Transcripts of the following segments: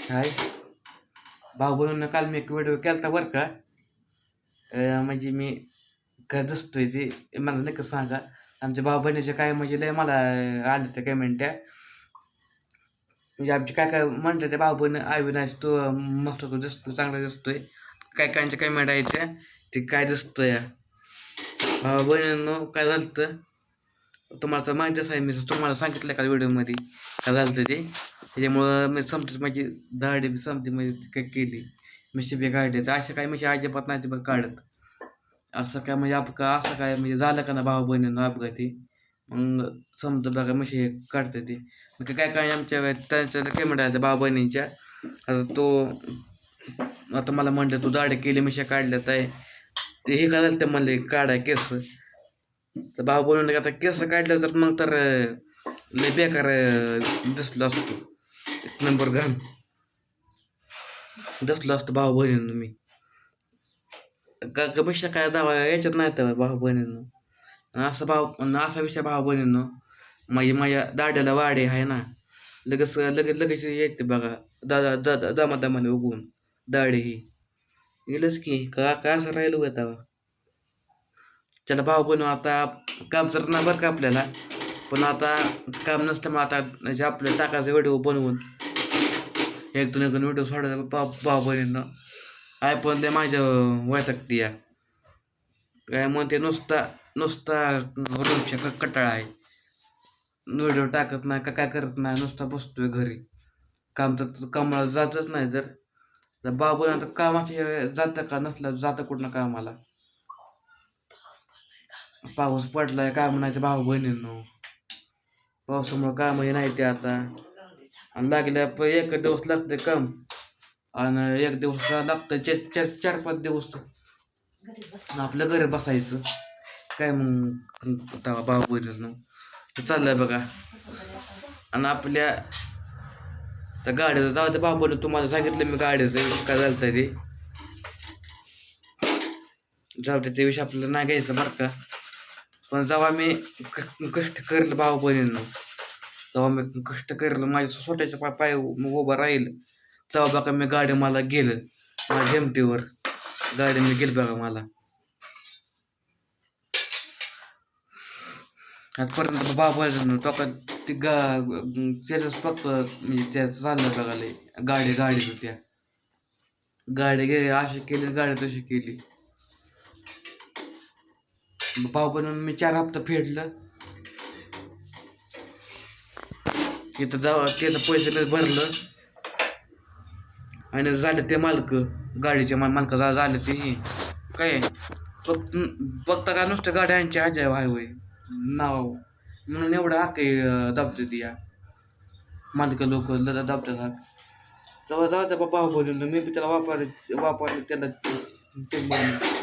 हाय. भाऊ काल मी एक व्हिडिओ होता बरं का. म्हणजे मी काय दिसतोय ते मला नाही का सांगा. आमच्या भाऊ बहिणीचे काय म्हणजे लय मला आले त्या कमेंट त्या म्हणजे आमचे काय काय म्हणतात ते भाऊ बहीण अविनाश तो मस्त तो दिसतो चांगला दिसतोय काय कायच्या कमेंट आहेत त्या ते काय दिसतोय भाऊ बहिणींनो काय झालं तर तुम्हाला तर माहितीच आहे मी तुम्हाला सांगितलं का व्हिडिओमध्ये काय झालं ते? त्याच्यामुळं मी समजत माझी दाढी बी समती म्हणजे काय केली. मी बी काढायचं तर अशा काय म्हणजे अजिबात नाही ते बघ काढत. असं काय म्हणजे अपघा असं काय म्हणजे झालं का ना भाऊ बहिणीनं अपघाती मग समजा बघा म्हशी काढते ते. मग काय काय आमच्या त्यांच्या काय म्हणायचं भाऊ बहिणींच्या. आता तो आता मला म्हणलं तू दाढी केली मशा काढल्यात आहे. ते हे करायला ते म्हणले काढाय केस. तर भाऊ बोलून आता केस काढलं तर मग तर लय बेकार दिसलो असतो. एक नंबर घाण. दसलो असतो भाऊ बहिणींनो मी. का कमिशन काय दावा याच्यात नाही तर भाऊ बहिणींनो. असं भाऊ असा विषय भाऊ बहिणींनो. माझी माझ्या दाड्याला वाडे आहे ना. लगेच लगेच लगेच येते बघा. दादा दादा दामादामाने उगवून. दाडे ही. गेलंच की का असं राहिलं होता त्याला भाव बनव आता काम तर नाही बरं का आपल्याला. पण आता काम नसल्यामुळे आता म्हणजे आपलं टाकायचं व्हिडिओ बनवून. एक दोन एक दोन व्हिडिओ सोडायचा. भाऊ भाऊ बहिणींना आय पण ते माझ्या वैतागती या. काय म्हणते नुसता नुसता रोजच्या कटाळा आहे. व्हिडिओ टाकत नाही का काय करत नाही नुसता बसतोय घरी. काम तर कामाला जातच नाही जर. तर आता कामाच्या जातं का नसलं जातं कुठं कामाला? पाऊस पडलाय काम नाही ते भाऊ बहिणींनो पावसामुळं कामही नाही ते आता आणि लागल्या प- एक दिवस लागते काम आणि एक दिवस लागतं चार चार चार पाच दिवस आपल्या घरी बसायचं काय मग तेव्हा भाऊ बहिणींनो चाललंय बघा आणि आपल्या त्या गाडीचं जाऊ दे भाऊ बहिणी तुम्हाला सांगितलं मी गाडीचं काय झालं ते जाऊ दे ते विषय आपल्याला नाही घ्यायचं बरं का पण जेव्हा मी क- कष्ट करेल भाऊ बहिणींनो तेव्हा मी कष्ट करेल माझ्या स्वतःच्या पाय पाय उभं राहील तेव्हा बघा मी गाडी मला गेलं माझ्या हिमतीवर. गाडी मी गेली बघा मला. आजपर्यंत बाबा बहिणींनो टोका ती गा त्याच्याच फक्त म्हणजे त्याचं चाललं बघा लय. गाडी गाडीचं त्या. गाडी गे अशी केली गाडी तशी केली. पाव बनवून मी चार हप्ता फेडलं. तिथं जाव त्याचं पैसे मी भरलं. आणि झालं ते मालक गाडीचे मा मालक जा ते. काय? फक्त बघता का नुसतं गाड्यांची अजय हायवे नाव. म्हणून एवढं हाक दाबते ती या. मालक लोक दाबतात हाक. जवळ जाऊ त्या बाबा बोलून मी बी त्याला वापर वापरले त्याला ते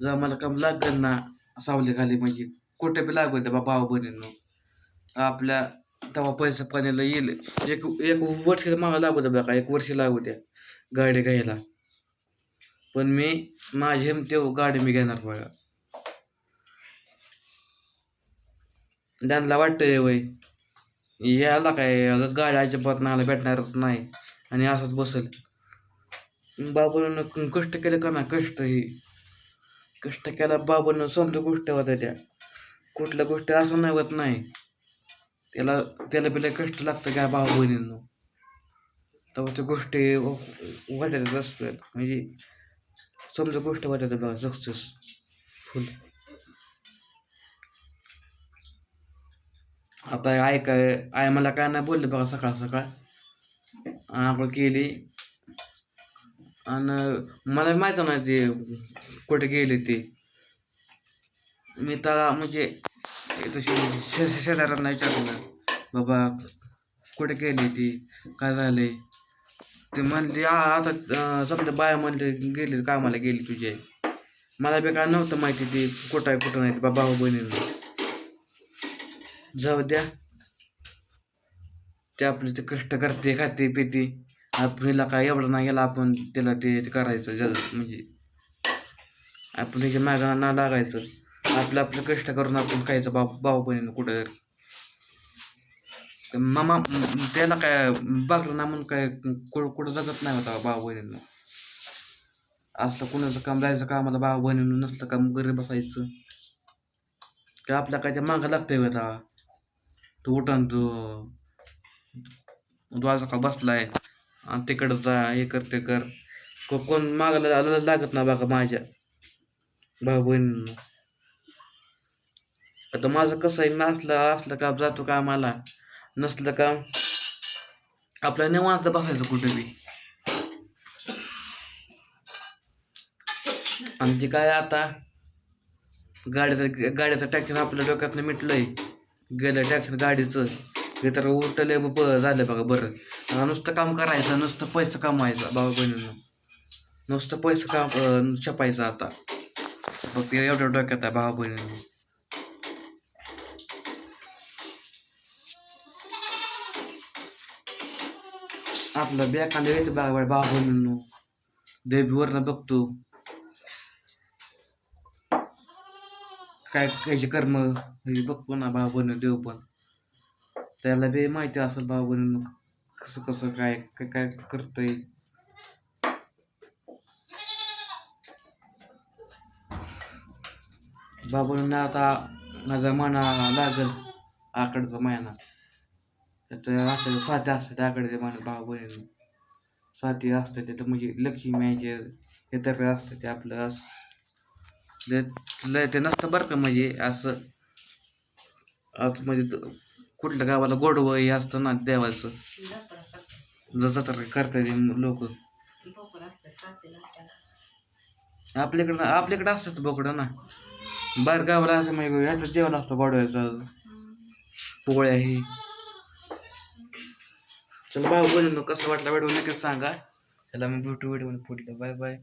जर जेव्हा मला काम लागल ना सावली खाली म्हणजे कुठे बी लागू द्या भाऊ बहिणींनो. आपल्या तेव्हा पैसे पाण्याला येईल. एक एक वर्ष मागं लागू द्या बघा एक वर्ष लागू द्या गाडी घ्यायला. पण मी माझी तेव्हा हो, गाडी मी घेणार बघा. त्यांना वाटतंय वय याला काय अगं गाडी अजिबात नाला भेटणारच नाही. आणि असंच बसल. बाबा कष्ट केले का ना कष्ट ही. कष्ट केला बाबून समजा गोष्ट होत्या त्या. कुठल्या गोष्टी असं नाही होत नाही. त्याला त्याला बिला कष्ट लागतं काय भाऊ बहिणींनो? तेव्हा त्या गोष्टी वाटत असतात. म्हणजे समजा गोष्ट वाटत बघा सक्सेस फुल. आता आय काय आय मला काय नाही बोलले बघा सकाळ सकाळ. आपण केली आणि मला माहीत नाही ते कुठे गेले ते. मी त्याला म्हणजे तशी शेजाऱ्यांना विचारलं बाबा कुठे गेले ती? काय झाले ते म्हणले "आ, आता समजा बाया म्हणले गेली कामाला गेली तुझे मला बी काय नव्हतं माहिती ती कुठं आहे कुठं नाही ते बाबा बहिणींना. जाऊ द्या. ते आपले ते कष्ट करते खाते पिते. आपल्याला काय एवढं नाही गेला आपण त्याला ते ते करायचं जग म्हणजे आपण त्याच्या मागं ना लागायचं. आपलं आपलं कष्ट करून आपण खायचं बा भाऊ बहिणीनं कुठं मामा त्याला काय बघलं ना म्हणून काय कुठं कुठं जगत नाही होता भाऊ बहिणींना. असलं कुणाचं काम जायचं कामाला भाऊ बहिणीनं नसलं काम घरी बसायचं. की आपल्या काय त्या मागं लागतंय होता तो उठान तो. द्वारचा का बसलाय. आणि तिकडं जा हे कर ते कर. को- कोण मागायला लागत ना बघा माझ्या. भाऊ बहिणींना. आता माझं कसं आहे मी असलं असलं काम जातो कामाला. नसलं काम आपल्या निवांत बसायचं कुठे बी. आणि ते काय आता? गाडीचं गाडीचं टॅक्शन आपल्या डोक्यातनं मिटलंय. गेलं टॅक्शन गाडीचं. हे तर उलटलं झालं बघा बरं. नुसतं काम करायचं नुसतं पैसे कमवायचा. भाऊ बहिणीनं नुसतं पैसे काम छपायचं आता. फक्त एवढ्या डोक्यात आहे भाऊ बहिणीनं. आपलं बॅकांना येते बघा भाऊ बहिणींनो. देवीवरनं बघतो. काय कायचे कर्म हे बघतो ना भाऊ बहिणी देव पण. त्याला बी माहिती असेल भाऊ बहिणींनो. कसं कसं काय काय काय करतंय? बाबूंना आता माझा मना लागल आकडचा महिना त्याचं असं साथी असतात आकडचे मान भाऊ बहिणी साथी असते तिथं म्हणजे लक्ष्मी यायचे म्हणजे हे तर असतं ते आपलं असं. लय- ते नसतं बरं का म्हणजे असं. आज म्हणजे कुठल्या गावाला गोडवं हे असतं ना देवाचं? जत्रा तर करतात लोक. आपल्याकडं आपल्याकडं असतं बोकडं ना. बाहेर गावाला असं म्हणजे ह्याचं जेवण असतं गोडव्याचं. पोळ्या हे. चला भाऊ बोलून कसं वाटलं व्हिडिओ नक्कीच सांगा. त्याला मी भेटू व्हिडिओ पुढलं बाय बाय.